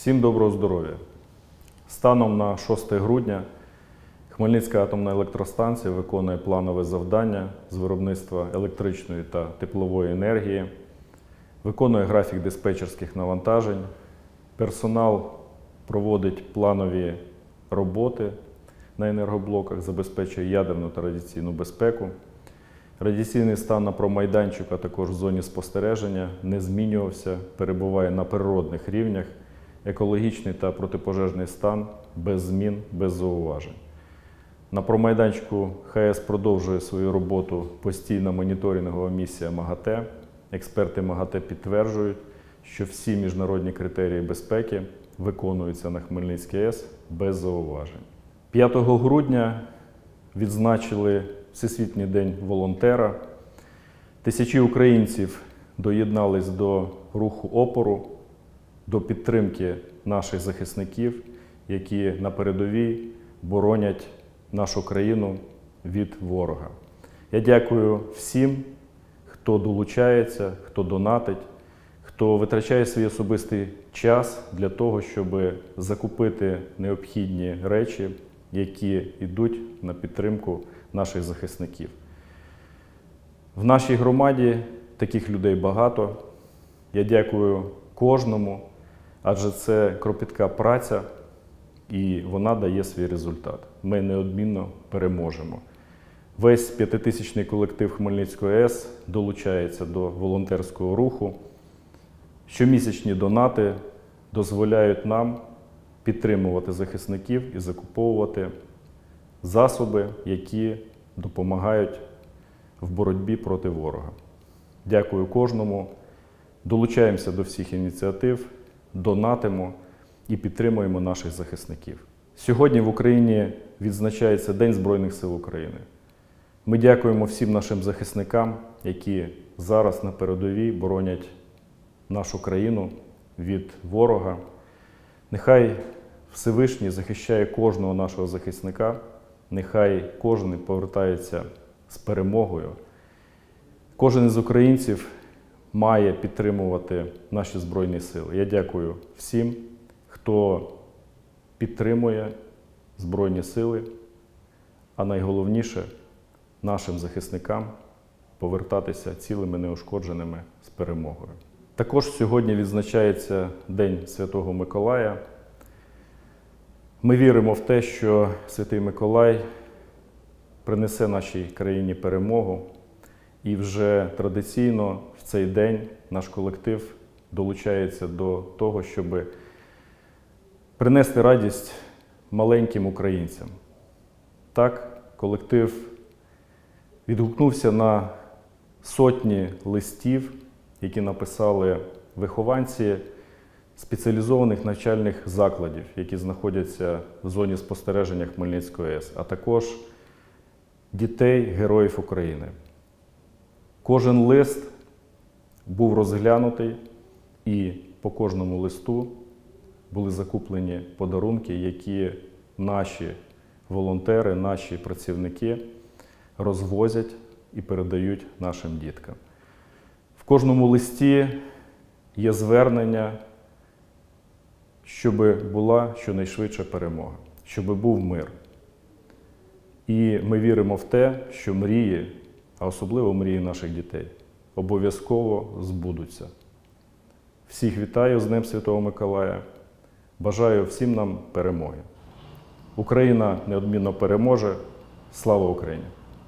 Всім доброго здоров'я! Станом на 6 грудня Хмельницька атомна електростанція виконує планове завдання з виробництва електричної та теплової енергії, виконує графік диспетчерських навантажень, персонал проводить планові роботи на енергоблоках, забезпечує ядерну та радіаційну безпеку. Радіаційний стан на промайданчику, а також в зоні спостереження не змінювався, перебуває на природних рівнях, екологічний та протипожежний стан без змін, без зауважень. На промайданчику ХС продовжує свою роботу постійна моніторингова місія МАГАТЕ. Експерти МАГАТЕ підтверджують, що всі міжнародні критерії безпеки виконуються на Хмельницькій АЕС без зауважень. 5 грудня відзначили Всесвітній день волонтера. Тисячі українців доєднались до руху опору, до підтримки наших захисників, які на передовій боронять нашу країну від ворога. Я дякую всім, хто долучається, хто донатить, хто витрачає свій особистий час для того, щоб закупити необхідні речі, які йдуть на підтримку наших захисників. В нашій громаді таких людей багато. Я дякую кожному, адже це кропітка праця і вона дає свій результат. Ми неодмінно переможемо. Весь п'ятитисячний колектив Хмельницької АЕС долучається до волонтерського руху. Щомісячні донати дозволяють нам підтримувати захисників і закуповувати засоби, які допомагають в боротьбі проти ворога. Дякую кожному. Долучаємося до всіх ініціатив, донатимо і підтримуємо наших захисників. Сьогодні в Україні відзначається День Збройних сил України. Ми дякуємо всім нашим захисникам, які зараз на передовій боронять нашу країну від ворога. Нехай Всевишній захищає кожного нашого захисника, нехай кожен повертається з перемогою. Кожен із українців має підтримувати наші Збройні Сили. Я дякую всім, хто підтримує Збройні Сили, а найголовніше нашим захисникам повертатися цілими неушкодженими з перемогою. Також сьогодні відзначається День Святого Миколая. Ми віримо в те, що Святий Миколай принесе нашій країні перемогу. І вже традиційно цей день наш колектив долучається до того, щоб принести радість маленьким українцям. Так, колектив відгукнувся на сотні листів, які написали вихованці спеціалізованих навчальних закладів, які знаходяться в зоні спостереження Хмельницької АЕС, а також дітей Героїв України. Кожен лист був розглянутий, і по кожному листу були закуплені подарунки, які наші волонтери, наші працівники розвозять і передають нашим діткам. В кожному листі є звернення, щоб була щонайшвидша перемога, щоб був мир. І ми віримо в те, що мрії, а особливо мрії наших дітей, обов'язково збудуться. Всіх вітаю з Днем Святого Миколая. Бажаю всім нам перемоги. Україна неодмінно переможе. Слава Україні!